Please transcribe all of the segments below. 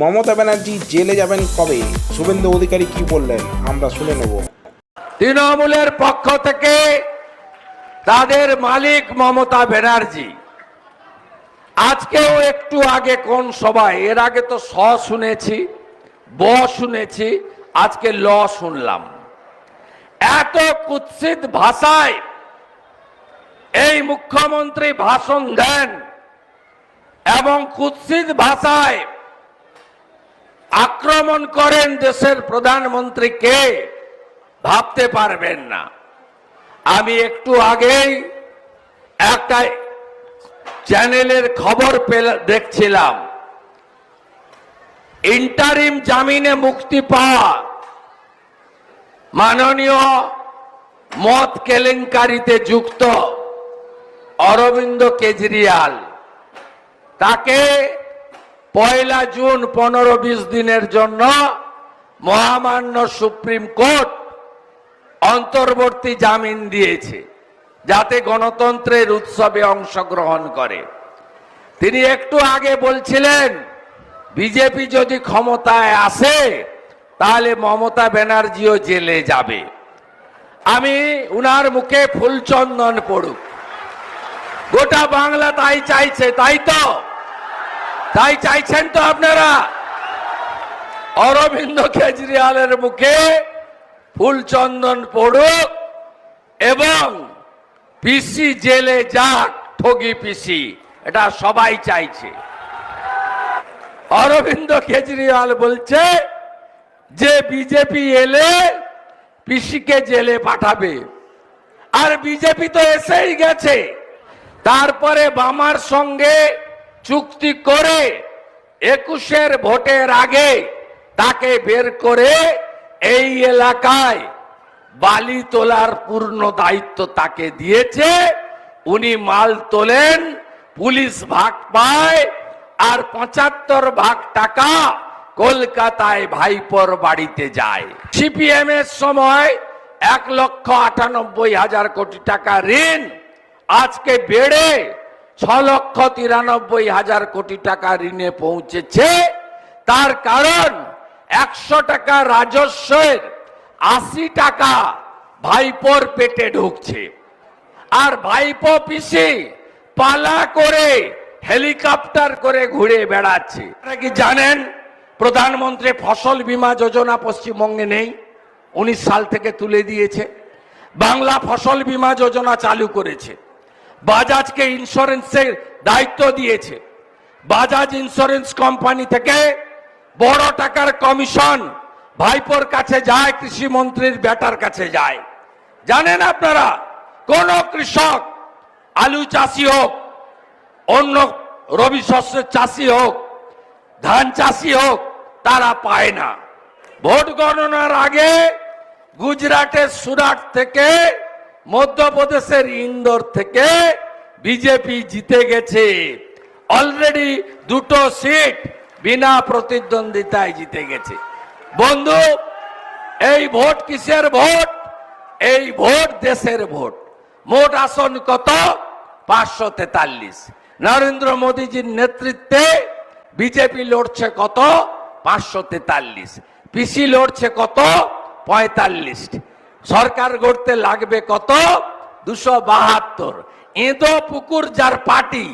মমতা ব্যানার্জি জেলে যাবেন কবে? শুভেন্দু অধিকারী কি বললেন? আমরা শুনে নেব। তৃণমূলের পক্ষ থেকে তাদের মালিক মমতা ব্যানার্জি। আজকেও একটু আগে কোন সভায়? এর আগে তো স শুনেছি, ব শুনেছি, আজকে ল শুনলাম। এত কুৎসিত ভাষায় এই মুখ্যমন্ত্রী ভাষণ দেন এবং কুৎসিত ভাষায় আক্রমণ করেন দেশের প্রধানমন্ত্রীকে ভাবতে পারবেন না। আমি একটু আগেই একটা চ্যানেলের খবর দেখছিলাম। ইন্টারিম জামিনে মুক্তি পাওয়া মাননীয় মত কেলেঙ্কারিতে যুক্ত অরবিন্দ কেজরিয়াল তাকে পয়লা জুন পনেরো বিশ দিনের জন্য মহামান্য সুপ্রিম কোর্ট অন্তর্বর্তী জামিন দিয়েছে, যাতে গণতন্ত্রের উৎসবে অংশগ্রহণ করে। তিনি একটু আগে বলছিলেন, বিজেপি যদি ক্ষমতায় আসে, তাহলে মমতা ব্যানার্জিও জেলে যাবে। আমি উনার মুখে ফুলচন্দন পড়ুক। গোটা বাংলা তাই চাইছে, তাই তো? তাই চাইছেন তো আপনারা? অরবিন্দ কেজরিওয়ালের মুখে ফুলচন্দন পড়ুক এবং পিসি জেলে যাক, ঠগি পিসি, এটা সবাই চাইছে। অরবিন্দ কেজরিওয়াল বলছে যে বিজেপি এলে পিসিকে জেলে পাঠাবে। আর বিজেপি তো এসেই গেছে। তারপরে বামার সঙ্গে চুক্তি করে একুশের ভোটের আগে তাকে বের করে এই এলাকায় বালি তোলার পূর্ণ দায়িত্ব তাকে দিয়েছে। উনি মাল তোলেন, পুলিশ ভাগ পায়, আর পঁচাত্তর ভাগ টাকা কলকাতায় ভাইপোর বাড়িতে যায়। সিপিএম এর সময় এক লক্ষ আটানব্বই হাজার কোটি টাকা ঋণ আজকে বেড়ে ছ লক্ষ তিরানব্বই হাজার কোটি টাকা ঋণে পৌঁছেছে। তার কারণ একশো টাকা রাজস্বের আশি টাকা ভাইপোর পেটে ঢুকছে। আর ভাইপো পিসি পালা করে হেলিকপ্টার করে ঘুরে বেড়াচ্ছে। আপনারা কি জানেন, প্রধানমন্ত্রী ফসল বীমা যোজনা পশ্চিমবঙ্গে নেই, উনিশ সাল থেকে তুলে দিয়েছে। বাংলা ফসল বীমা যোজনা চালু করেছে। বাজাজকে ইন্স্যুরেন্সের দায়িত্ব দিয়েছে। বাজাজ ইন্স্যুরেন্স কোম্পানি থেকে বড় টাকার কমিশন ভাইপোর কাছে যায়, কৃষি মন্ত্রীর বেটার কাছে যায়। জানেন আপনারা, কোন কৃষক আলু চাষি হোক, অন্য রবি শস্যের চাষি হোক, ধান চাষি হোক, তারা পায় না। ভোট গণনার আগে গুজরাটের সুরাট থেকে মধ্যপ্রদেশের ইন্দোর থেকে বিজেপি জিতে গেছে। অলরেডি দুটো সিট বিনা প্রতিদ্বন্দ্বিতায় জিতে গেছে। বন্ধু, এই ভোট কিসের ভোট? এই ভোট দেশের ভোট। মোট আসন কত? পাঁচশো তেতাল্লিশ। নরেন্দ্র মোদীজির নেতৃত্বে বিজেপি লড়ছে কত? পাঁচশো তেতাল্লিশ। পিসি লড়ছে কত? পঁয়তাল্লিশ। সরকার গড়তে লাগবে কত? দুশো বাহাত্তর। এঁদো পুকুর যার পাটি,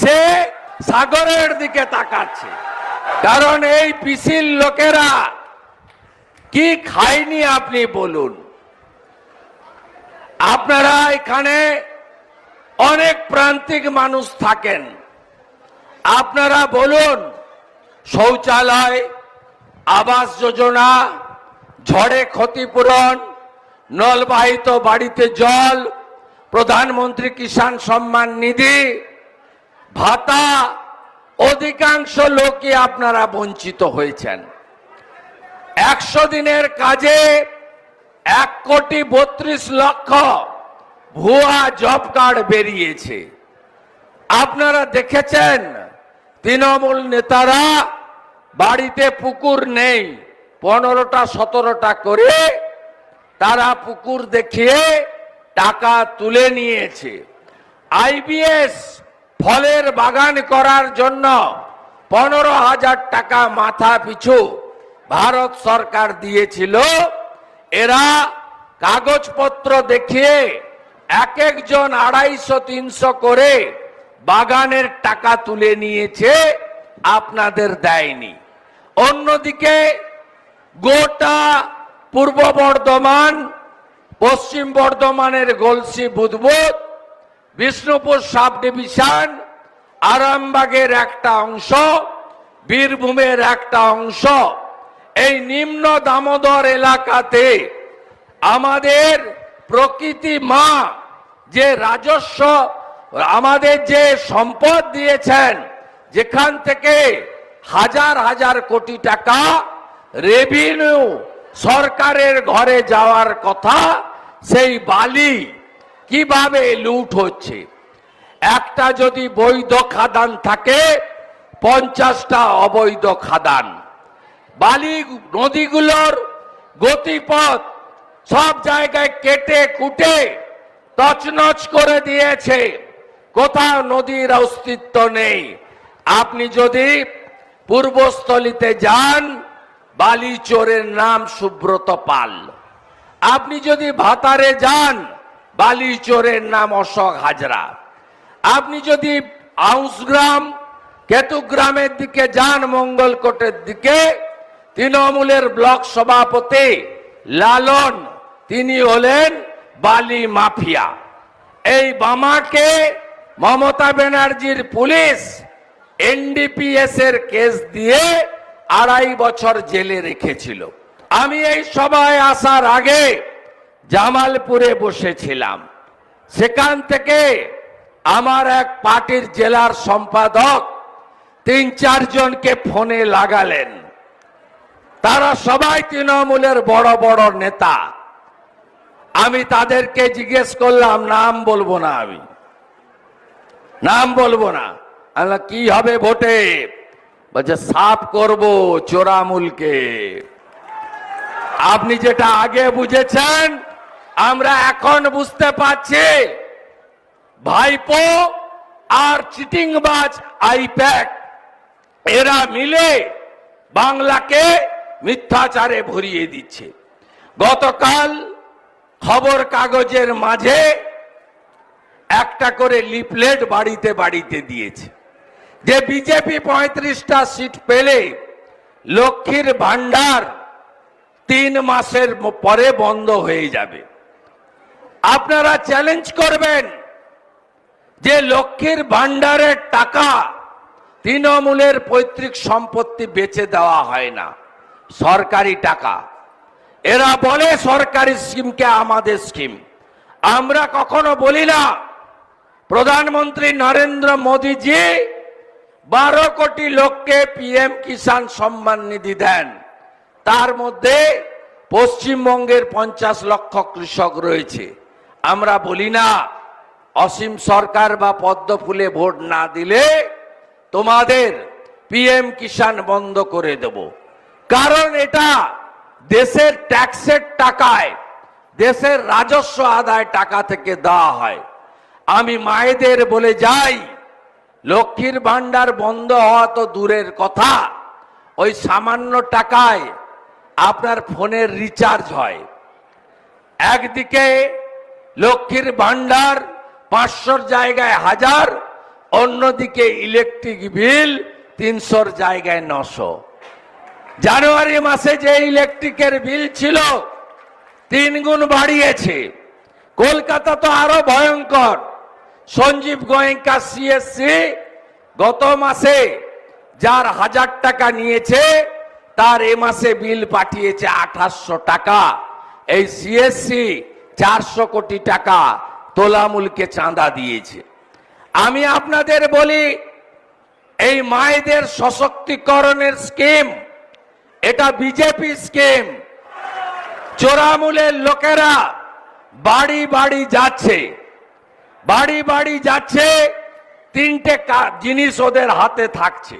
সে সাগরের দিকে তাকাচ্ছে। কারণ এই পিসির লোকেরা কি খায়নি আপনি বলুন। আপনারা এখানে অনেক প্রান্তিক মানুষ থাকেন। আপনারা বলুন, শৌচালয়, আবাস যোজনা, ঝড়ে ক্ষতিপূরণ নলবাহিত বাড়িতে জল, প্রধানমন্ত্রী কিষাণ সম্মান নিধি, ভাতা, অধিকাংশ লোকই আপনারা বঞ্চিত হয়েছেন। একশো দিনের কাজে এক কোটি বত্রিশ লক্ষ ভুয়া জব কার্ড বেরিয়েছে। আপনারা দেখেছেন, তৃণমূল নেতারা বাড়িতে পুকুর নেই, পনেরোটা, সতেরোটা করে তারা পুকুর দেখিয়ে টাকা তুলে নিয়েছে। আইবিএস ফলের বাগান করার জন্য পনেরো হাজার টাকা মাথা পিছু ভারত সরকার দিয়েছিল। এরা কাগজপত্র দেখিয়ে এক একজন আড়াইশো, তিনশো করে বাগানের টাকা তুলে নিয়েছে, আপনাদের দেয়নি। অন্যদিকে গোটা পূর্ব বর্ধমান, পশ্চিম বর্ধমানের গলসি বুধবুদ বিষ্ণুপুর সাব ডিভিশন, আরামবাগের একটা অংশ, বীরভূমের একটা অংশ। এই নিম্ন দামোদর এলাকাতে আমাদের প্রকৃতি মা যে রাজস্ব, আমাদের যে সম্পদ দিয়েছেন, যেখান থেকে হাজার হাজার কোটি টাকা রেভিনিউ সরকারের ঘরে যাওয়ার কথা, সেই বালি কীভাবে লুট হচ্ছে? একটা যদি বৈধ খাদান থাকে, পঞ্চাশটা অবৈধ খাদান। বালি নদীগুলোর গতিপথ সব জায়গায় কেটে কুটে তছনছ করে দিয়েছে। কোথাও নদীর অস্তিত্ব নেই। আপনি যদি পূর্বস্থলিতে যান বালি চোরের নাম সুব্রত পাল। আপনি যদি ভাতারে যান বালি চোরের নাম অশোক হাজরা। আপনি যদি আউসগ্রাম, কেতুগ্রামের দিকে যান, মঙ্গলকোটের দিকে, তৃণমূলের ব্লক সভাপতি লালন, তিনি হলেন বালি মাফিয়া। এই বামাকে মমতা ব্যানার্জির পুলিশ এনডিপিএস এর কেস দিয়ে আড়াই বছর জেলে রেখেছিল। আমি এই সভায় আসার আগে জামালপুরে বসেছিলাম। সেখান থেকে আমার এক পার্টির জেলার সম্পাদক তিন চারজনকে ফোনে লাগালেন। তারা সবাই তৃণমূলের বড় বড় নেতা। আমি তাদেরকে জিজ্ঞেস করলাম, নাম বলব না আমি। নাম বলব না। কি হবে ভোটে? বলছে, সাফ করব চোরামুলকে আপনি যেটা আগে বুঝেছেন, আমরা এখন বুঝতে পারছি, ভাইপো আর চিটিংবাজ আইপ্যাক, এরা মিলে বাংলাকে মিথ্যাচারে ভরিয়ে দিচ্ছে। গতকাল খবর কাগজের মাঝে একটা করে লিফলেট বাড়িতে বাড়িতে দিয়েছে। যে বিজেপি পঁয়ত্রিশটা সিট পেলে লক্ষ্মীর ভান্ডার তিন মাসের পরে বন্ধ হয়ে যাবে। আপনারা চ্যালেঞ্জ করবেন যে লক্ষ্মীর ভান্ডারের টাকা তৃণমূলের পৈতৃক সম্পত্তি বেচে দেওয়া হয় না, সরকারি টাকা। এরা বলে সরকারি স্কিমকে আমাদের স্কিম। আমরা কখনো বলি না, প্রধানমন্ত্রী নরেন্দ্র মোদীজি বারো কোটি লোককে পিএম কিষাণ সম্মান নিধি দেন। তার মধ্যে পশ্চিমবঙ্গের পঞ্চাশ লক্ষ কৃষক রয়েছে। আমরা বলি না, অসীম সরকার বা পদ্ম ফুলে ভোট না দিলে তোমাদের পিএম কিষাণ বন্ধ করে দেব। কারণ এটা দেশের ট্যাক্সের টাকায়, দেশের রাজস্ব আদায় টাকা থেকে দেওয়া হয়। আমি মায়েদের বলে যাই লক্ষ্মীর ভান্ডার বন্ধ হওয়া তো দূরের কথা। ওই সামান্য টাকায় আপনার ফোনের রিচার্জ হয়। একদিকে লক্ষ্মীর ভান্ডার পাঁচশোর জায়গায় হাজার, অন্যদিকে ইলেকট্রিক বিল তিনশোর জায়গায় নশো। জানুয়ারি মাসে যে ইলেকট্রিকের বিল ছিল তিন গুণ বাড়িয়েছে। কলকাতা তো আরও ভয়ঙ্কর। সঞ্জীব গোয়েঙ্কা সিএসসি গত মাসে যার হাজার টাকা নিয়েছে, তার এ মাসে বিল পাঠিয়েছে আঠাশশো টাকা। এই সিএসসি চারশো কোটি টাকা তোলামূলকে চাঁদা দিয়েছে। আমি আপনাদের বলি, এই মায়েদের সশক্তিকরণের স্কিম, এটা বিজেপি স্কিম। চোরামূলের লোকেরা বাড়ি বাড়ি যাচ্ছে। বাড়ি বাড়ি যাচ্ছে, তিনটে জিনিস ওদের হাতে থাকছে।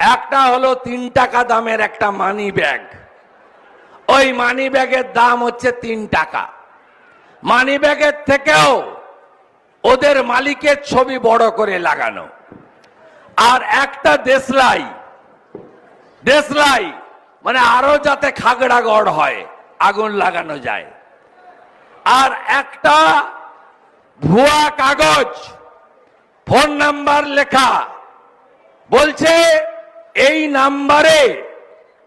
একটা হলো তিন টাকা দামের একটা মানি ব্যাগ ওই মানি ব্যাগের দাম হচ্ছে তিন টাকা। মানি ব্যাগের থেকেও ওদের মালিকের ছবি বড় করে লাগানো। আর একটা দেশলাই। দেশলাই মানে আরও যাতে খাগড়া গড় হয়, আগুন লাগানো যায়। আর একটা ভুয়া কাগজ, ফোন নাম্বার লেখা। বলছে, এই নাম্বারে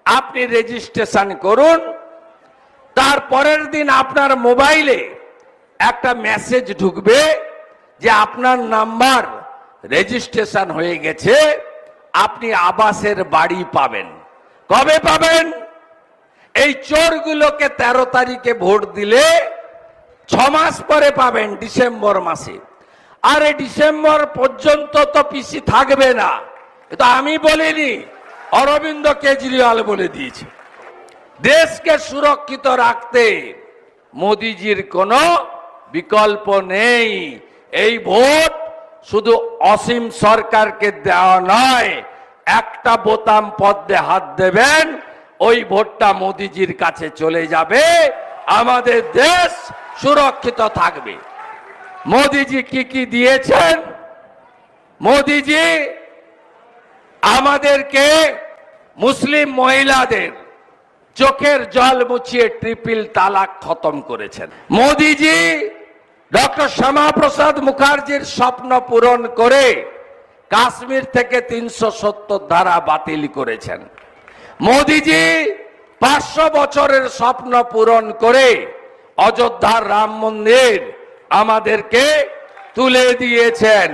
আপনি রেজিস্ট্রেশন করুন, তার পরের দিন আপনার মোবাইলে একটা মেসেজ ঢুকবে যে আপনার নাম্বার রেজিস্ট্রেশন হয়ে গেছে, আপনি আবাসের বাড়ি পাবেন। কবে পাবেন? এই চোরগুলোকে তেরো তারিখে ভোট দিলে ছ মাস পরে পাবেন ডিসেম্বর মাসে। আর এই ডিসেম্বর পর্যন্ত তো পিসি থাকবে না। এটা আমি বলিনি, অরবিন্দ কেজরিওয়াল বলে দিয়েছে। দেশকে সুরক্ষিত রাখতে মোদিজির কোনো বিকল্প নেই। এই ভোট শুধু অসীম সরকারকে দেওয়া নয়, একটা বোতাম পদ্মে হাত দেবেন, ওই ভোটটা মোদিজির কাছে চলে যাবে। আমাদের দেশ সুরক্ষিত থাকবে। মোদিজি কি কি দিয়েছেন? মোদিজি আমাদেরকে মুসলিম মহিলাদের চোখের জল মুছিয়ে ট্রিপল তালাক খতম করেছেন। মোদিজি ডক্টর শ্যামাপ্রসাদ মুখার্জির স্বপ্ন পূরণ করে কাশ্মীর থেকে তিনশো সত্তর ধারা বাতিল করেছেন। মোদিজি পাঁচশো বছরের স্বপ্ন পূরণ করে অযোধ্যার রাম মন্দির আমাদেরকে তুলে দিয়েছেন।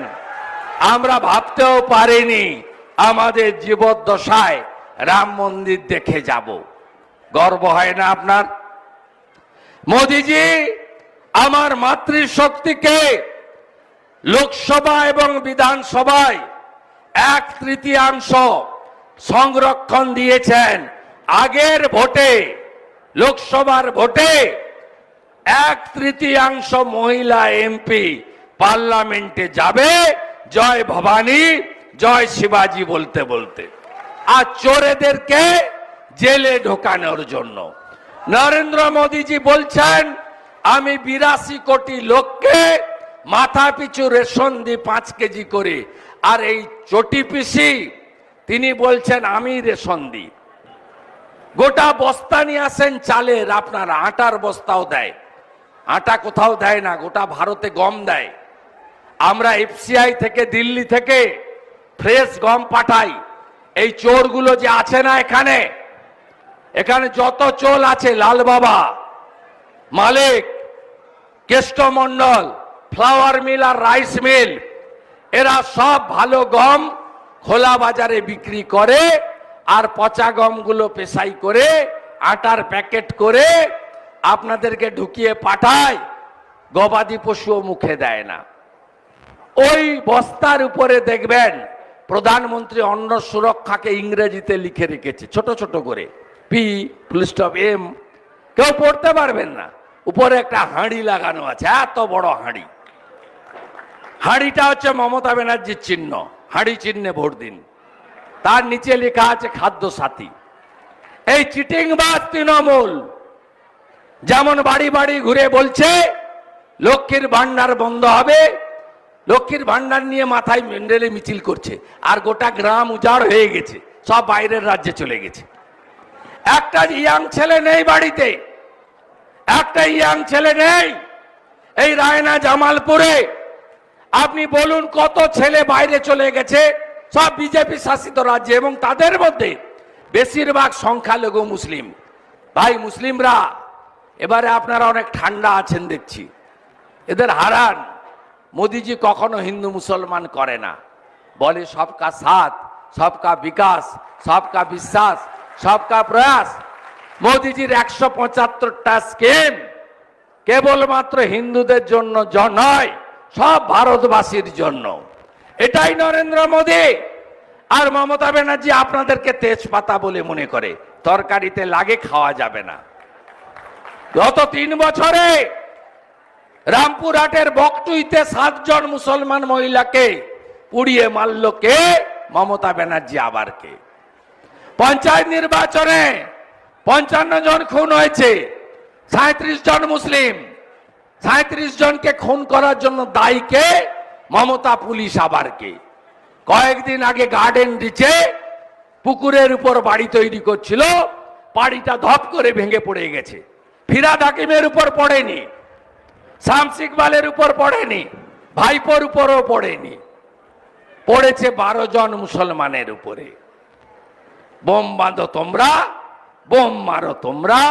আমরা ভাবতেও পারিনি আমাদের জীবদ্দশায় রাম মন্দির দেখে যাব। গর্ব হয় না আপনার? মোদিজি, আমার মাতৃশক্তিকে লোকসভা এবং বিধানসভায় এক তৃতীয়াংশ সংরক্ষণ দিয়েছেন। আগের ভোটে, লোকসভার ভোটে এক তৃতীয়াংশ মহিলা এমপি পার্লামেন্টে যাবে। জয় ভবানী, জয় শিবাজি বলতে বলতে। আর চোরেদেরকে জেলে ঢোকানোর জন্য। নরেন্দ্র মোদীজি বলছেন, আমি বিরাশি কোটি লোককে মাথা পিছু রেশন দি পাঁচ কেজি করে, আর এই চটি পিসি, তিনি বলছেন, আমি রেশন দিই। গোটা বস্তা নিয়ে আসেন চালের, আপনার আটার বস্তাও দেয়। আটা কোথাও দেয় না, গোটা ভারতে গম দেয়। আমরা এফসিআই থেকে, দিল্লি থেকে ফ্রেশ গম পাঠাই। এই চোরগুলো যে আছে না এখানে এখানে যত চোল আছে, লাল বাবা, মালিক কেষ্টমন্ডল ফ্লাওয়ার মিল আর রাইস মিল, এরা সব ভালো গম খোলা বাজারে বিক্রি করে আর পচা গমগুলো পেশাই করে, আটার প্যাকেট করে আপনাদেরকে ঢুকিয়ে পাঠায়, গবাদি পশুও মুখে দেয় না। ওই বস্তার উপরে দেখবেন, প্রধানমন্ত্রী অন্ন সুরক্ষাকে ইংরেজিতে লিখে রেখেছে, ছোট ছোট করে। পি স্টপ এম কেউ পড়তে পারবেন না। উপরে একটা হাঁড়ি লাগানো আছে, এত বড় হাঁড়ি। হাঁড়িটা হচ্ছে মমতা ব্যানার্জির চিহ্ন, হাঁড়ি চিহ্নে ভোট দিন। তার নিচে লেখা আছে খাদ্য সাথী এই চিটিংবাজ তৃণমূল যেমন বাড়ি বাড়ি ঘুরে বলছে, লক্ষ্মীর ভান্ডার বন্ধ হবে। লক্ষ্মীর ভান্ডার নিয়ে মাথায় মেন্ডেলে মিছিল করছে। আর গোটা গ্রাম উজাড় হয়ে গেছে। সব বাইরের রাজ্যে চলে গেছে। একটা ইয়াং ছেলে নেই বাড়িতে। একটা ইয়াং ছেলে নেই এই রায়না জামালপুরে। আপনি বলুন কত ছেলে বাইরে চলে গেছে। সব বিজেপি শাসিত রাজ্যে এবং তাদের মধ্যে বেশিরভাগ সংখ্যালঘু মুসলিম। ভাই মুসলিমরা এবারে আপনারা অনেক ঠান্ডা আছেন দেখছি। এদের হারান। মোদিজি কখনো হিন্দু মুসলমান করে না। বলে সবকা সাথ, সবকা বিকাশ, সবকা বিশ্বাস, সবকা প্রয়াস। মোদিজির একশো পঁচাত্তরটা স্কিম কেবলমাত্র হিন্দুদের জন্য নয়, সব ভারতবাসীর জন্য। এটাই নরেন্দ্র মোদী। আর মমতা ব্যানার্জি আপনাদেরকে তেজপাতা বলে মনে করে। তরকারিতে লাগে, খাওয়া যাবে না। গত তিন বছরে রামপুরহাটের বকটুইতে সাতজন মুসলমান মহিলাকে পুড়িয়ে মারল কে? মমতা ব্যানার্জি আবার কে? পঞ্চায়েত নির্বাচনে পঞ্চান্ন জন খুন হয়েছে, সাঁত্রিশ জন মুসলিম। সাঁত্রিশ জনকে খুন করার জন্য দায়ী কে? মমতা পুলিশ আবার কে? কয়েকদিন আগে গার্ডেন রিচে পুকুরের উপর বাড়ি তৈরি করছিল, বাড়িটা ধপ করে ভেঙে পড়ে গেছে। ফিরাদ হাকিমের উপর পড়েনি, শামস ইকবালের উপর পড়েনি, ভাইপোর উপরও পড়েনি। পড়েছে বারো জন মুসলমানের উপরে। বোম বাঁধো তোমরা, বোম মারো তোমরা,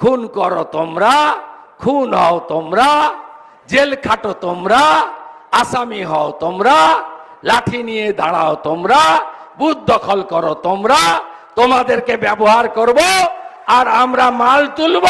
খুন করো তোমরা, খুন হও তোমরা, জেল খাটো তোমরা, আসামি হও তোমরা, লাঠি নিয়ে দাঁড়াও তোমরা, বুথ দখল করো তোমরা, তোমাদেরকে ব্যবহার করব আর আমরা মাল তুলব।